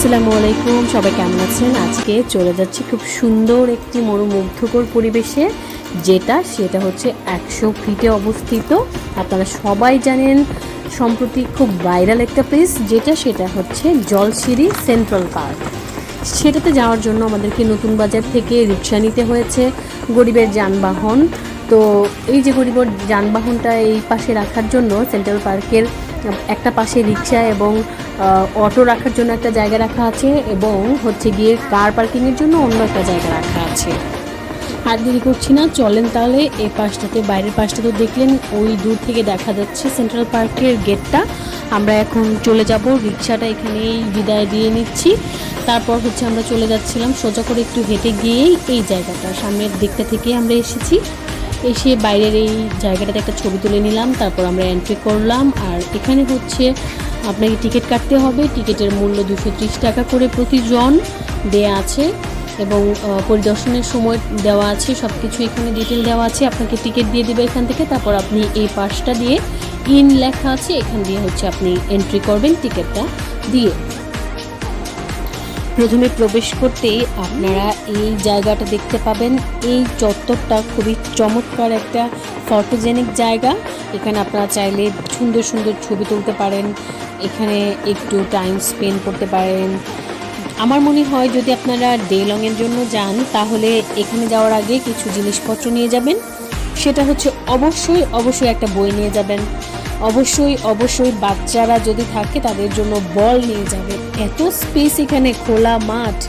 আসসালামু আলাইকুম, সবাই কেমন আছেন? আজকে চলে যাচ্ছি খুব সুন্দর একটি মনোমুগ্ধকর পরিবেশে, যেটা সেটা হচ্ছে একশো ফিটে অবস্থিত। আপনারা সবাই জানেন, সম্প্রতি খুব ভাইরাল একটা প্লেস যেটা সেটা হচ্ছে জলসিরি সেন্ট্রাল পার্ক। সেটাতে যাওয়ার জন্য আমাদেরকে নতুন বাজার থেকে রিক্সা নিতে হয়েছে। গরিবের যানবাহন তো এই যে গরিবের যানবাহনটা এই পাশে রাখার জন্য সেন্ট্রাল পার্কের একটা পাশে রিক্সা এবং অটো রাখার জন্য একটা জায়গা রাখা আছে এবং হচ্ছে গিয়ে কার পার্কিংয়ের জন্য অন্য একটা জায়গা রাখা আছে। আর দেরি করছি না, চলেন তাহলে এই পাশটাতে, বাইরের পাশটা তো দেখলেন, ওই দূর থেকে দেখা যাচ্ছে সেন্ট্রাল পার্কের গেটটা আমরা এখন চলে যাব, রিক্সাটা এখানেই বিদায় দিয়ে নিচ্ছি। তারপর হচ্ছে আমরা চলে যাচ্ছিলাম সোজা করে একটু হেঁটে গিয়েই এই জায়গাটা, সামনের দিকটা থেকে আমরা এসেছি। এসে বাইরের এই জায়গাটাতে একটা ছবি তুলে নিলাম, তারপর আমরা এন্ট্রি করলাম, আর এখানে হচ্ছে আপনাকে টিকিট কাটতে হবে। টিকিটের মূল্য দুশো টাকা করে প্রতিজন দেয়া আছে এবং পরিদর্শনের সময় দেওয়া আছে সব কিছু এখানে ডিটেল দেওয়া আছে। আপনাকে টিকিট দিয়ে দেবে এখান থেকে, তারপর আপনি এই পাশটা দিয়ে ইন লেখা আছে, এখান দিয়ে হচ্ছে আপনি এন্ট্রি করবেন টিকিটটা দিয়ে। প্রথমে প্রবেশ করতেই আপনারা এই জায়গাটা দেখতে পাবেন। এই চত্বরটা খুবই চমৎকার একটা ফটোজেনিক জায়গা। এখানে আপনারা চাইলে সুন্দর সুন্দর ছবি তুলতে পারেন। এখানে একটু টাইম স্পেন্ড করতে পারেন। আমার মনে হয় যদি আপনারা ডে লংয়ের জন্য যান, তাহলে এখানে যাওয়ার আগে কিছু জিনিসপত্র নিয়ে যাবেন। সেটা হচ্ছে অবশ্যই অবশ্যই একটা বই নিয়ে যাবেন। অবশ্যই অবশ্যই বাচ্চারা যদি থাকে তাদের জন্য বল নিয়ে যাবে। এত স্পেস এখানে, খোলা মাঠ,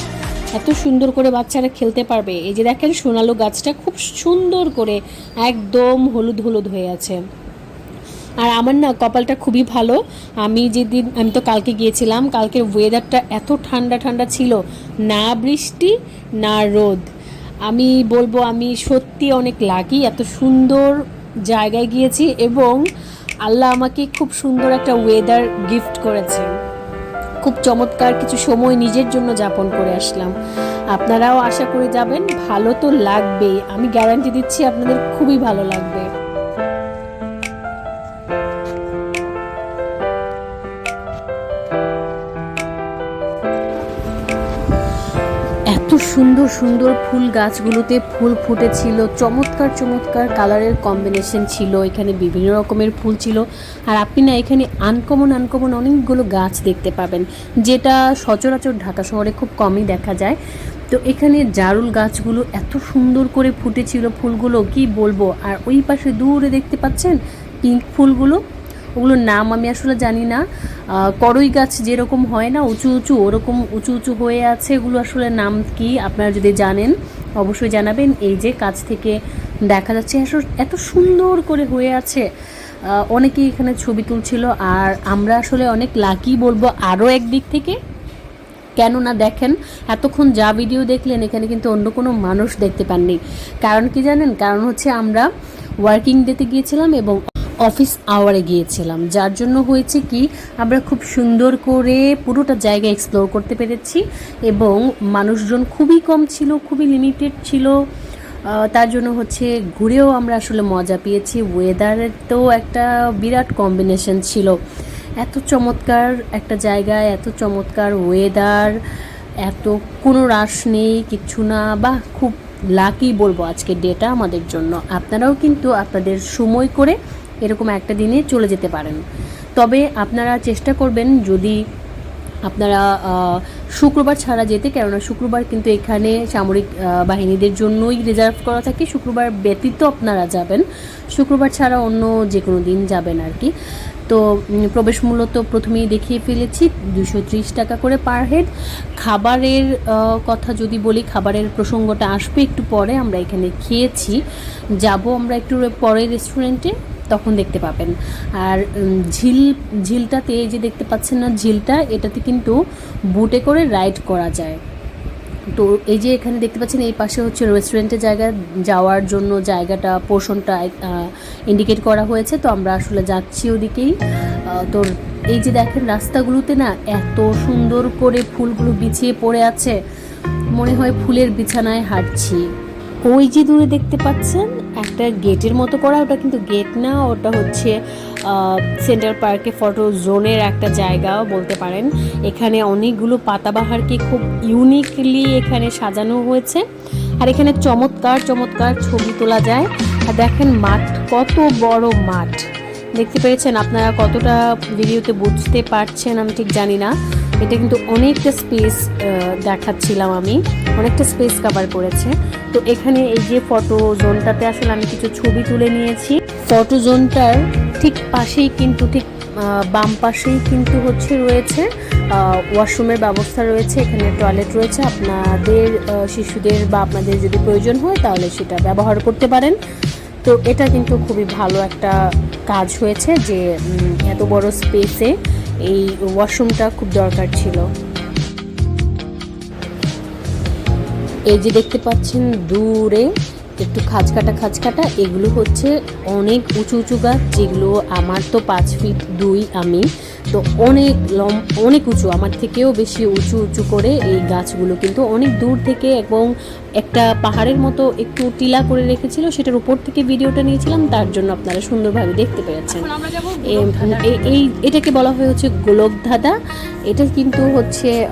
এত সুন্দর করে বাচ্চারা খেলতে পারবে। এই যে দেখেন সোনালু গাছটা খুব সুন্দর করে একদম হলুদ হলুদ হয়ে আছে। আর আমার না কপালটা খুবই ভালো। আমি যেদিন, আমি তো কালকে গিয়েছিলাম, কালকের ওয়েদারটা এত ঠান্ডা ঠান্ডা ছিল। না বৃষ্টি, না রোদ। আমি বলব, আমি সত্যি অনেক লাকি এত সুন্দর জায়গায় গিয়েছি এবং আল্লাহ আমাকে খুব সুন্দর একটা ওয়েদার গিফট করেছে খুব চমৎকার কিছু সময় নিজের জন্য যাপন করে আসলাম। আপনারাও আশা করে যাবেন, ভালো তো লাগবেই। আমি গ্যারান্টি দিচ্ছি আপনাদের খুবই ভালো লাগবে। এত সুন্দর সুন্দর ফুল গাছগুলোতে ফুল ফুটেছিল। চমৎকার চমৎকার কালারের কম্বিনেশন ছিল। এখানে বিভিন্ন রকমের ফুল ছিল। আর আপনি না এখানে আনকমন আনকমন অনেকগুলো গাছ দেখতে পাবেন, যেটা সচরাচর ঢাকা শহরে খুব কমই দেখা যায়। তো এখানে জারুল গাছগুলো এত সুন্দর করে ফুটেছিল ফুলগুলো, কি বলব? আর ওই পাশে দূরে দেখতে পাচ্ছেন পিঙ্ক ফুলগুলো? ওগুলোর নাম আমি আসলে জানি না। করই গাছ যেরকম হয় না, উঁচু উঁচু ওরকম উঁচু উঁচু হয়ে আছে, এগুলো আসলে নাম কি আপনারা যদি জানেন, অবশ্যই জানাবেন। এই যে কাছ থেকে দেখা যাচ্ছে এত সুন্দর করে হয়ে আছে। অনেকেই এখানে ছবি তুলছিল, আর আমরা আসলে অনেক লাকি বলব আরও একদিক থেকে। কেননা দেখেন, এতক্ষণ যা ভিডিও দেখলেন, এখানে কিন্তু অন্য কোনো মানুষ দেখতে পাননি। কারণ কি জানেন? কারণ হচ্ছে আমরা ওয়ার্কিং ডেতে গিয়েছিলাম এবং অফিস আওয়ারে গিয়েছিলাম। যার জন্য হয়েছে কি, আমরা খুব সুন্দর করে পুরোটা জায়গা এক্সপ্লোর করতে পেরেছি এবং মানুষজন খুবই কম ছিল, খুবই লিমিটেড ছিল। তার জন্য হচ্ছে ঘুরেও আমরা আসলে মজা পেয়েছি। ওয়েদারের তো একটা বিরাট কম্বিনেশন ছিল। এত চমৎকার একটা জায়গায়, এত চমৎকার ওয়েদার এত কোনো রাশ নেই, কিচ্ছু না। বা খুব লাকি বলব আজকে ডেটা আমাদের জন্য। আপনারাও কিন্তু আপনাদের সময় করে এরকম একটা দিনে চলে যেতে পারেন। তবে আপনারা চেষ্টা করবেন যদি আপনারা শুক্রবার ছাড়া যেতে, কেননা শুক্রবার কিন্তু এখানে সামরিক বাহিনীদের জন্যই রিজার্ভ করা থাকে। শুক্রবার ব্যতীত আপনারা যাবেন। শুক্রবার ছাড়া অন্য যে কোনো দিন যাবেন আর কি তো প্রবেশ মূল্য তো প্রথমেই দেখিয়ে ফেলেছি দুশো টাকা করে পার হেড খাবারের কথা যদি বলি, খাবারের প্রসঙ্গটা আসবে একটু পরে, আমরা এখানে খেয়েছি। যাব আমরা একটু পরে রেস্টুরেন্টে তখন দেখতে পাবেন। আর ঝিল, ঝিলটাতে এই যে দেখতে পাচ্ছেন না ঝিলটা, এটাতে কিন্তু বুটে করে রাইড করা যায়। তো এই যে এখানে দেখতে পাচ্ছেন, এই পাশে হচ্ছে রেস্টুরেন্টের জায়গা, যাওয়ার জন্য জায়গাটা পোর্শনটা ইন্ডিকেট করা হয়েছে। তো আমরা আসলে যাচ্ছি ওদিকেই। তো এই যে দেখেন রাস্তাগুলোতে না এত সুন্দর করে ফুলগুলো বিছিয়ে পড়ে আছে। মনে হয় ফুলের বিছানায় হাঁটছি। ওই যে দূরে দেখতে পাচ্ছেন একটা গেটের মতো করা, ওটা কিন্তু গেট না, ওটা হচ্ছে সেন্ট্রাল পার্কে ফটো জোনের একটা জায়গা বলতে পারেন। এখানে অনেকগুলো পাতাবাহারকে খুব ইউনিকলি এখানে সাজানো হয়েছে। আর এখানে চমৎকার চমৎকার ছবি তোলা যায়। আর দেখেন মাঠ, কত বড় মাঠ। দেখতে পেরেছেন আপনারা কতটা ভিডিওতে বুঝতে পারছেন, আমি ঠিক জানি না। এটা কিন্তু অনেকটা স্পেস দেখাচ্ছিলাম আমি। অনেকটা স্পেস কভার করেছে। তো এখানে এই যে ফটো জোনটাতে আসলে আমি কিছু ছবি তুলে নিয়েছি। ফটো জোনটার ঠিক পাশেই কিন্তু, ঠিক বাম পাশেই কিন্তু হচ্ছে রয়েছে ওয়াশরুমের ব্যবস্থা রয়েছে, এখানে টয়লেট রয়েছে। আপনাদের শিশুদের বা আপনাদের যদি প্রয়োজন হয় তাহলে সেটা ব্যবহার করতে পারেন। তো এটা কিন্তু খুবই ভালো একটা কাজ হয়েছে যে এত বড় স্পেসে এই ওয়াশরুমটা খুব দরকার ছিল। এই যে দেখতে পাচ্ছেন দূরে একটু খাঁচকাটা কাটা খাঁচ কাটা এগুলো হচ্ছে অনেক উঁচু উঁচু গাছ, যেগুলো আমার তো পাঁচ ফিট দুই আমি। তো অনেক লম অনেক উঁচু আমার থেকেও বেশি উঁচু উঁচু করে এই গাছগুলো কিন্তু অনেক দূর থেকে এবং একটা পাহাড়ের মতো একটু টিলা করে রেখেছিল সেটার উপর থেকে ভিডিওটা নিয়েছিলাম তার জন্য আপনারা সুন্দরভাবে দেখতে পেরেছেন। এ- এই এটাকে বলা হয় হচ্ছে গোলকধাঁধা। এটা কিন্তু হচ্ছে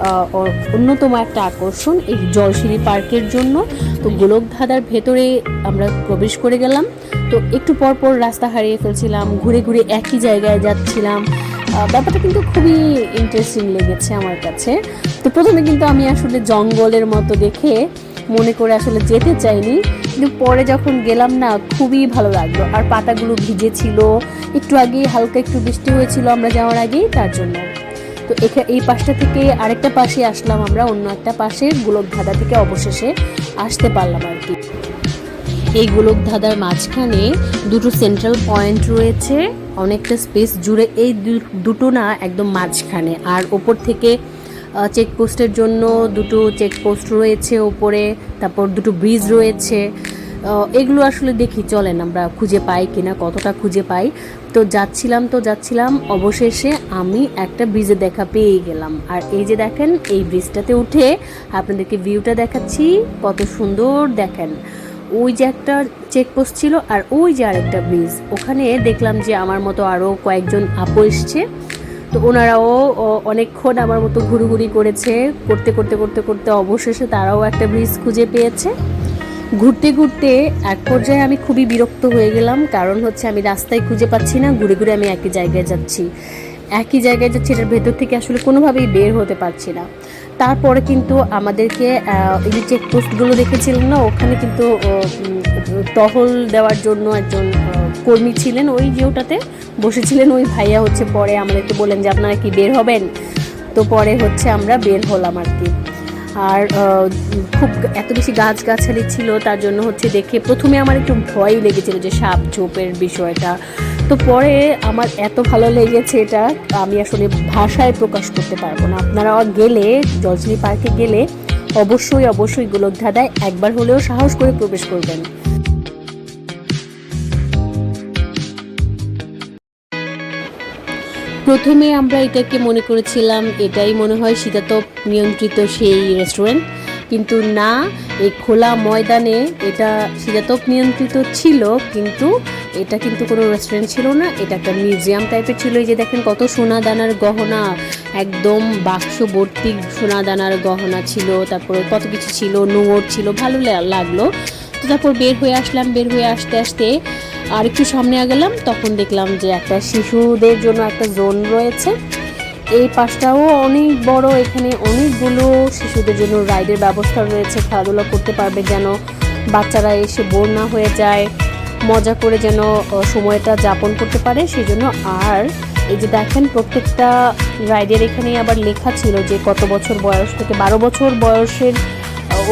অন্যতম একটা আকর্ষণ এই জলসিঁড়ি পার্কের জন্য। তো গোলকধাঁধার ভেতরে আমরা প্রবেশ করে গেলাম। তো একটু পর পর রাস্তা হারিয়ে ফেলছিলাম ঘুরে ঘুরে একই জায়গায় যাচ্ছিলাম। ব্যাপারটা কিন্তু খুবই ইন্টারেস্টিং লেগেছে আমার কাছে। তো প্রথমে কিন্তু আমি আসলে জঙ্গলের মতো দেখে মনে করে আসলে যেতে চাইনি। কিন্তু পরে যখন গেলাম না, খুবই ভালো লাগল। আর পাতাগুলো ভিজে ছিল একটু আগে হালকা একটু বৃষ্টি হয়েছিল আমরা যাওয়ার আগেই, তার জন্য। তো এখা, এই পাশটা থেকে আরেকটা পাশে আসলাম আমরা, অন্য একটা পাশে, গোলকধাঁধা থেকে অবশেষে আসতে পারলাম আর কি। এই গোলকধাঁধার মাঝখানে দুটো সেন্ট্রাল পয়েন্ট রয়েছে, অনেকটা স্পেস জুড়ে এই দুটো না একদম মাঝখানে। আর ওপর থেকে চেকপোস্টের জন্য দুটো চেকপোস্ট রয়েছে ওপরে, তারপর দুটো ব্রিজ রয়েছে। এগুলো আসলে দেখি, চলেন আমরা খুঁজে পাই কিনা, কতটা খুঁজে পাই। তো যাচ্ছিলাম তো যাচ্ছিলাম, অবশেষে আমি একটা ব্রিজে দেখা পেয়ে গেলাম। আর এই যে দেখেন, এই ব্রিজটাতে উঠে আপনাদেরকে ভিউটা দেখাচ্ছি, কত সুন্দর দেখেন। ওই যে একটা চেকপোস্ট ছিল আর ওই যে আরেকটা ব্রিজ ওখানে দেখলাম যে আমার মতো আরও কয়েকজন আপু এসছে। তো ওনারাও অনেকক্ষণ আমার মতো ঘুরুঘুরি করেছে। করতে করতে করতে করতে অবশেষে তারাও একটা ব্রিজ খুঁজে পেয়েছে। ঘুরতে ঘুরতে এক পর্যায়ে আমি খুবই বিরক্ত হয়ে গেলাম। কারণ হচ্ছে আমি রাস্তায় খুঁজে পাচ্ছি না, ঘুরে ঘুরে আমি একই জায়গায় যাচ্ছি। একই জায়গায় যাচ্ছি, এটার ভেতর থেকে আসলে কোনোভাবেই বের হতে পারছি না। তারপরে কিন্তু আমাদেরকে এই যে চেকপোস্টগুলো দেখেছিলাম না, ওখানে কিন্তু টহল দেওয়ার জন্য একজন কর্মী ছিলেন ওই যে ওটাতে বসেছিলেন। ওই ভাইয়া হচ্ছে পরে আমাদেরকে বললেন যে, আপনারা কি বের হবেন? তো পরে হচ্ছে আমরা বের হলাম আর কি। আর খুব এত বেশি গাছগাছালি ছিল, তার জন্য হচ্ছে দেখে প্রথমে আমার একটু ভয় লেগেছিল যে সাপ ঝোপের বিষয়টা। তো পরে আমার এত ভালো লেগেছে এটা আমি আসলে ভাষায় প্রকাশ করতে পারব না। আপনারা গেলে জলসিরি পার্কে গেলে অবশ্যই অবশ্যই গোলকধাঁধায় একবার হলেও সাহস করে প্রবেশ করবেন। প্রথমে আমরা এটাকে মনে করেছিলাম, এটাই মনে হয় শীতাতপ নিয়ন্ত্রিত সেই রেস্টুরেন্ট কিন্তু না, এই খোলা ময়দানে এটা শীতাতপ নিয়ন্ত্রিত ছিল, কিন্তু এটা কিন্তু কোনো রেস্টুরেন্ট ছিল না, এটা একটা মিউজিয়াম টাইপের ছিল। এই যে দেখেন কত সোনা দানার গহনা, একদম বাক্স ভর্তি সোনা দানার গহনা ছিল, তারপরে কত কিছু ছিল নোট ছিল, ভালো লাগল। তো তারপর বের হয়ে আসলাম, বের হয়ে আসতে আসতে আর একটু সামনে গেলাম তখন দেখলাম যে একটা শিশুদের জন্য একটা জোন রয়েছে। এই পাশটাও অনেক বড়, এখানে অনেকগুলো শিশুদের জন্য রাইডের ব্যবস্থা রয়েছে, খেলাধুলা করতে পারবে যেন বাচ্চারা এসে বোর না হয়ে যায়। মজা করে যেন সময়টা যাপন করতে পারে, সেই জন্য আর এই যে দেখেন প্রত্যেকটা রাইডের এখানে আবার লেখা ছিল যে কত বছর বয়স থেকে, বারো বছর বয়সের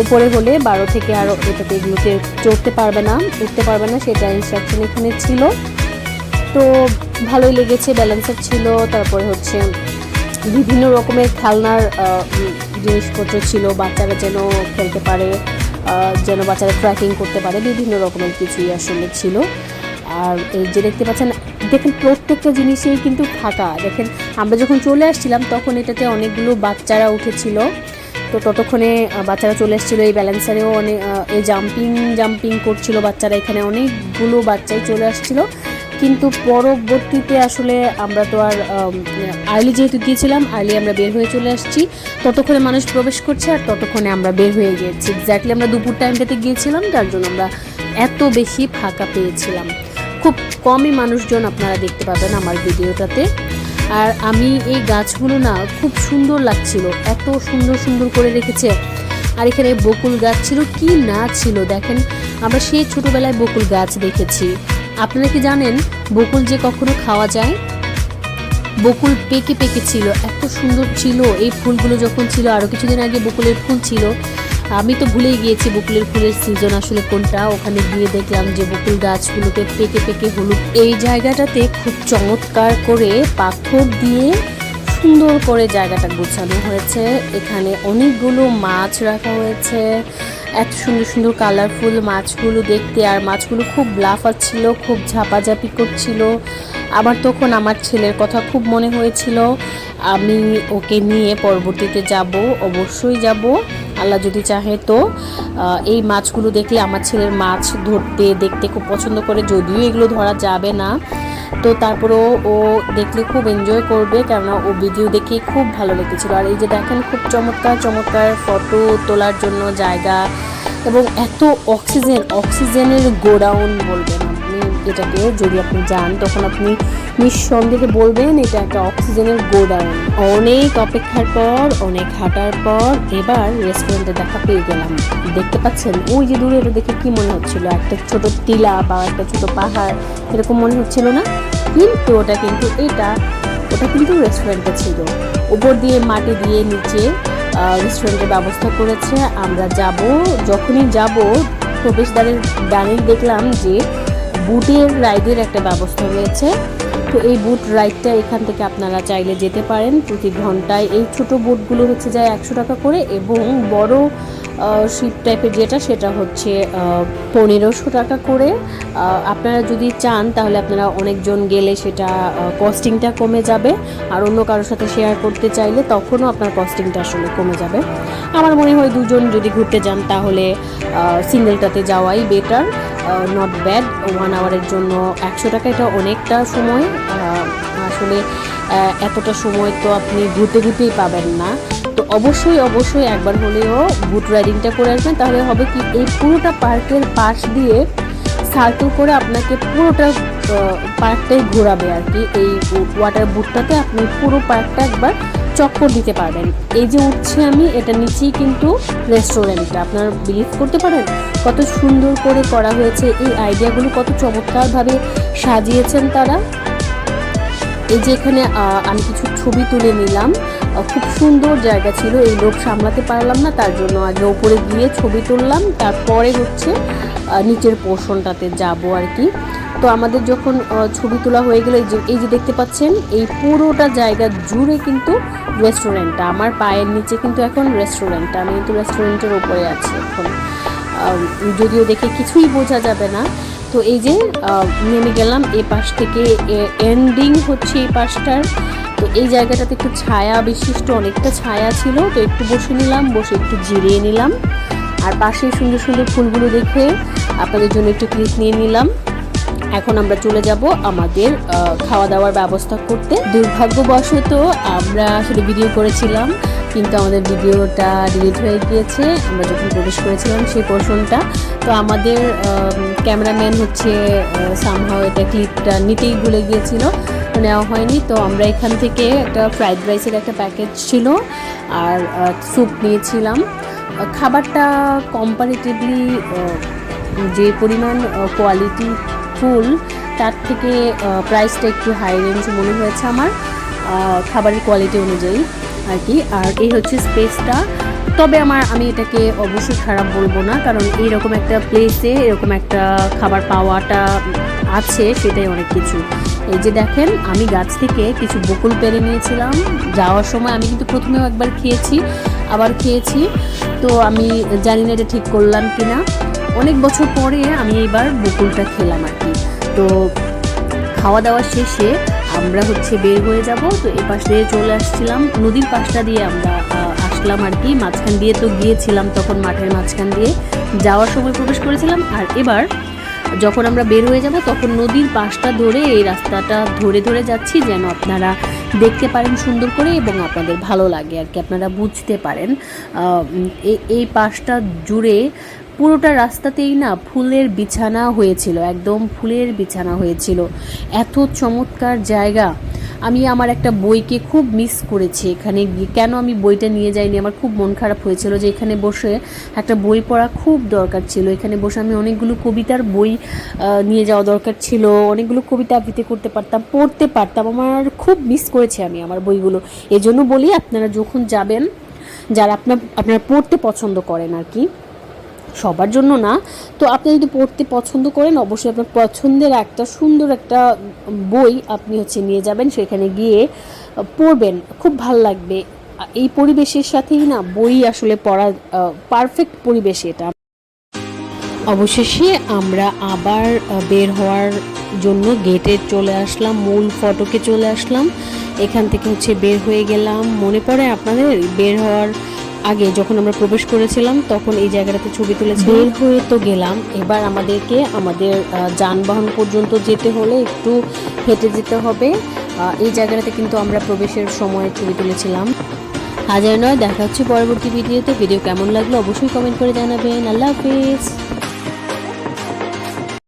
উপরে হলে বারো থেকে আরও এটাতে এগুলোতে চড়তে পারবে না, উঠতে পারবে না, সেটা ইনস্ট্রাকশন এখানে ছিল। তো ভালোই লেগেছে ব্যালেন্সার ছিল, তারপরে হচ্ছে বিভিন্ন রকমের খেলনার জিনিসপত্র ছিল, বাচ্চারা যেন খেলতে পারে। যেন বাচ্চারা ট্র্যাকিং করতে পারে, বিভিন্ন রকমের কিছুই আসলে ছিল। আর এই যে দেখতে পাচ্ছেন, দেখেন প্রত্যেকটা জিনিসই কিন্তু ফাঁকা। দেখেন, আমরা যখন চলে আসছিলাম, তখন এটাতে অনেকগুলো বাচ্চারা উঠেছিল। তো ততক্ষণে বাচ্চারা চলে এসেছিল এই ব্যালেন্সারেও অনেক এই জাম্পিং জাম্পিং করছিল বাচ্চারা। এখানে অনেকগুলো বাচ্চাই চলে আসছিল। কিন্তু পরবর্তীতে আসলে আমরা তো আর আর্লি যেহেতু গিয়েছিলাম আর্লি আমরা বের হয়ে চলে আসছি। ততক্ষণে মানুষ প্রবেশ করছে আর ততক্ষণে আমরা বের হয়ে গিয়েছি। এক্স্যাক্টলি আমরা দুপুর টাইমটাতে গিয়েছিলাম, যার জন্য আমরা এত বেশি ফাঁকা পেয়েছিলাম। খুব কমই মানুষজন আপনারা দেখতে পাবেন আমার ভিডিওটাতে। আর আমি এই গাছগুলো না খুব সুন্দর লাগছিল, এত সুন্দর সুন্দর করে রেখেছে। আর এখানে বকুল গাছ ছিল, কি না ছিল দেখেন? আমরা সেই ছোটোবেলায় বকুল গাছ দেখেছি। আপনারা কি জানেন বকুল যে কখনো খাওয়া যায়? বকুল পেকে পেকে ছিল, এত সুন্দর ছিল, এই ফুলগুলো যখন ছিল আরও কিছুদিন আগে বকুলের ফুল ছিল, আমি তো ভুলেই গিয়েছি বকুলের ফুলের সিজন আসলে কোনটা, ওখানে গিয়ে দেখলাম যে বকুল গাছগুলোকে পেকে পেকে হলুদ, এই জায়গাটাতে খুব চমৎকার করে পাথর দিয়ে সুন্দর করে জায়গাটা গোছানো হয়েছে। এখানে অনেকগুলো মাছ রাখা হয়েছে। এত সুন্দর সুন্দর কালারফুল মাছগুলো দেখতে। আর মাছগুলো খুব লাফাচ্ছিল খুব ঝাপাঝাপি করছিল। আবার তখন আমার ছেলের কথা খুব মনে হয়েছিল। আমি ওকে নিয়ে পরবর্তীতে যাব, অবশ্যই যাব। আল্লাহ যদি চাহে তো এই মাছগুলো দেখলে আমার ছেলের মাছ ধরতে, দেখতে খুব পছন্দ করে। যদিও এগুলো ধরা যাবে না। তো তারপরেও ও দেখলে খুব এনজয় করবে কেননা ও ভিডিও দেখে খুব ভালো লেগেছিল। আর এই যে দেখেন, খুব চমৎকার চমৎকার ফটো তোলার জন্য জায়গা এবং এত অক্সিজেন অক্সিজেনের গোডাউন বলবেন। আপনি এটাকে যদি আপনি যান, তখন আপনি নিঃসন্দেহে বলবেন এটা একটা অক্সিজেনের গোডাউন। অনেক অপেক্ষার পর, অনেক হাঁটার পর এবার রেস্টুরেন্টে দেখা পেয়ে গেলাম। দেখতে পাচ্ছেন? ওই যে দূরে, এটা দেখে কি মনে হচ্ছিল? একটা ছোট টিলা বা একটা ছোট পাহাড়, এরকম মনে হচ্ছিল না? কিন্তু ওটা কিন্তু, এটা, ওটা কিন্তু রেস্টুরেন্টে ছিল। উপর দিয়ে মাটি দিয়ে নিচে রেস্টুরেন্টের ব্যবস্থা করেছে। আমরা যাব, যখনই যাব, প্রবেশদ্বারের ডানেই দেখলাম যে বুটের রাইডের একটা ব্যবস্থা রয়েছে। তো এই বুট রাইডটা এখান থেকে আপনারা চাইলে যেতে পারেন প্রতি ঘন্টায়। এই ছোট বুটগুলো হচ্ছে যায় একশো টাকা করে এবং বড় শিপ টাইপের যেটা, সেটা হচ্ছে পনেরোশো টাকা করে। আপনারা যদি চান তাহলে আপনারা অনেকজন গেলে সেটা কস্টিংটা কমে যাবে। আর অন্য কারোর সাথে শেয়ার করতে চাইলে তখনও আপনার কস্টিংটা আসলে কমে যাবে। আমার মনে হয় দুজন যদি ঘুরতে যান তাহলে সিঙ্গেলটাতে যাওয়াই বেটার নট ব্যাড ওয়ান আওয়ারের জন্য একশো টাকা, এটা অনেকটা সময়। আসলে এতটা সময় তো আপনি ঘুরতে ঘুরতেই পাবেন না। তো অবশ্যই অবশ্যই একবার হলেও বুট রাইডিংটা করে আসবেন। তাহলে হবে কি, এই পুরোটা পার্কের পাশ দিয়ে সার্কেল করে আপনাকে পুরোটা পার্কটাই ঘোরাবে আর কি। এই ওয়াটার বুটটাতে আপনি পুরো পার্কটা একবার চক্কর দিতে পারবেন। এই যে উঠছি আমি, এটা নিচেই কিন্তু রেস্টুরেন্টটা আপনারা বিলিভ করতে পারেন কত সুন্দর করে করা হয়েছে। এই আইডিয়াগুলো কত চমৎকারভাবে সাজিয়েছেন তারা। এই যে এখানে আমি কিছু ছবি তুলে নিলাম। খুব সুন্দর জায়গা ছিল, এই লোক সামলাতে পারলাম না, তার জন্য আগে ওপরে গিয়ে ছবি তুললাম। তারপরে হচ্ছে নিচের পোর্শনটাতে যাব আর কি। তো আমাদের যখন ছবি তোলা হয়ে গেল, এই যে দেখতে পাচ্ছেন, এই পুরোটা জায়গা জুড়ে কিন্তু রেস্টুরেন্টটা আমার পায়ের নিচে কিন্তু এখন রেস্টুরেন্টটা আমি কিন্তু রেস্টুরেন্টের ওপরে আছি এখন। যদিও দেখে কিছুই বোঝা যাবে না। তো এই যে নেমে গেলাম এই পাশ থেকে এন্ডিং হচ্ছে এই পাশটার। তো এই জায়গাটাতে একটু ছায়া বিশিষ্ট, অনেকটা ছায়া ছিল, তো একটু বসে নিলাম, বসে একটু জিরিয়ে নিলাম। আর পাশে সুন্দর সুন্দর ফুলগুলো দেখে আপনাদের জন্য একটু ক্লিপ নিয়ে নিলাম। এখন আমরা চলে যাব আমাদের খাওয়া দাওয়ার ব্যবস্থা করতে। দুর্ভাগ্যবশত আমরা আসলে ভিডিও করেছিলাম, কিন্তু আমাদের ভিডিওটা ডিলিট হয়ে গিয়েছে। আমরা যখন প্রবেশ করেছিলাম সেই পোর্শনটা তো আমাদের ক্যামেরাম্যান হচ্ছে সামহাও এটা ক্লিপটা নিতেই ভুলে গিয়েছিল নেওয়া হয়নি। তো আমরা এখান থেকে একটা ফ্রাইড রাইসের একটা প্যাকেজ ছিল, আর স্যুপ নিয়েছিলাম। খাবারটা কম্পারেটিভলি যে পরিমাণ কোয়ালিটি ফুল, তার থেকে প্রাইসটা একটু হাই রেঞ্জ মনে হয়েছে আমার খাবারের কোয়ালিটি অনুযায়ী আর কি। আর এই হচ্ছে স্পেসটা তবে আমার, আমি এটাকে অবশ্যই খারাপ বলব না, কারণ এইরকম একটা প্লেসে এরকম একটা খাবার পাওয়াটা আছে, সেটাই অনেক কিছু। এই যে দেখেন, আমি গাছ থেকে কিছু বকুল পেরে নিয়েছিলাম। যাওয়ার সময় আমি কিন্তু প্রথমেও একবার খেয়েছি, আবার খেয়েছি। তো আমি জানি না এটা ঠিক করলাম কিনা। অনেক বছর পরে আমি এবার বকুলটা খেলাম আর কি। তো খাওয়া দাওয়া শেষে আমরা হচ্ছে বের হয়ে যাব। তো এই পাশ দিয়ে চলে আসছিলাম। নদীর পাশটা দিয়ে আমরা আসলাম আর কি। মাঝখান দিয়ে তো গিয়েছিলাম তখন মাঠের মাঝখান দিয়ে। যাওয়ার সময় প্রবেশ করেছিলাম। আর এবার যখন আমরা বের হয়ে যাব, তখন নদীর পাশটা ধরে এই রাস্তাটা ধরে ধরে যাচ্ছি যেন আপনারা দেখতে পারেন সুন্দর করে এবং আপনাদের ভালো লাগে আর কি। আপনারা বুঝতে পারেন। এই পাশটা জুড়ে পুরোটা রাস্তাতেই না ফুলের বিছানা হয়েছিল, একদম ফুলের বিছানা হয়েছিল। এত চমৎকার জায়গা। আমি আমার একটা বইকে খুব মিস করেছি এখানে গিয়ে। কেন আমি বইটা নিয়ে যাইনি? আমার খুব মন খারাপ হয়েছিল যে এখানে বসে একটা বই পড়া খুব দরকার ছিল। এখানে বসে আমি অনেকগুলো কবিতার বই নিয়ে যাওয়া দরকার ছিল। অনেকগুলো কবিতা আবৃত্তি করতে পারতাম, পড়তে পারতাম। আমার খুব মিস করেছি আমি আমার বইগুলো। এজন্য বলি আপনারা যখন যাবেন, যারা আপনার, আপনারা পড়তে পছন্দ করেন আর কি সবার জন্য না। তো আপনি যদি পড়তে পছন্দ করেন, অবশ্যই আপনার পছন্দের একটা সুন্দর একটা বই আপনি হচ্ছে নিয়ে যাবেন। সেখানে গিয়ে পড়বেন। খুব ভালো লাগবে। এই পরিবেশের সাথেই না বই আসলে পড়া পারফেক্ট পরিবেশ এটা। অবশেষে আমরা আবার বের হওয়ার জন্য গেটে চলে আসলাম, মূল ফটকে চলে আসলাম। এখান থেকে হচ্ছে বের হয়ে গেলাম। মনে পড়ে আপনাদের, বের হওয়ার আগে যখন আমরা প্রবেশ করেছিলাম, তখন এই জায়গাটাতে ছবি তুলেছি বের হয়ে তো গেলাম। এবার আমাদেরকে আমাদের যানবাহন পর্যন্ত যেতে হলে একটু হেঁটে যেতে হবে। এই জায়গাটাতে কিন্তু আমরা প্রবেশের সময় ছবি তুলেছিলাম। হাজার নয়, দেখা হচ্ছে পরবর্তী ভিডিওতে। ভিডিও কেমন লাগল অবশ্যই কমেন্ট করে জানাবেন। আল্লাহ হাফিজ।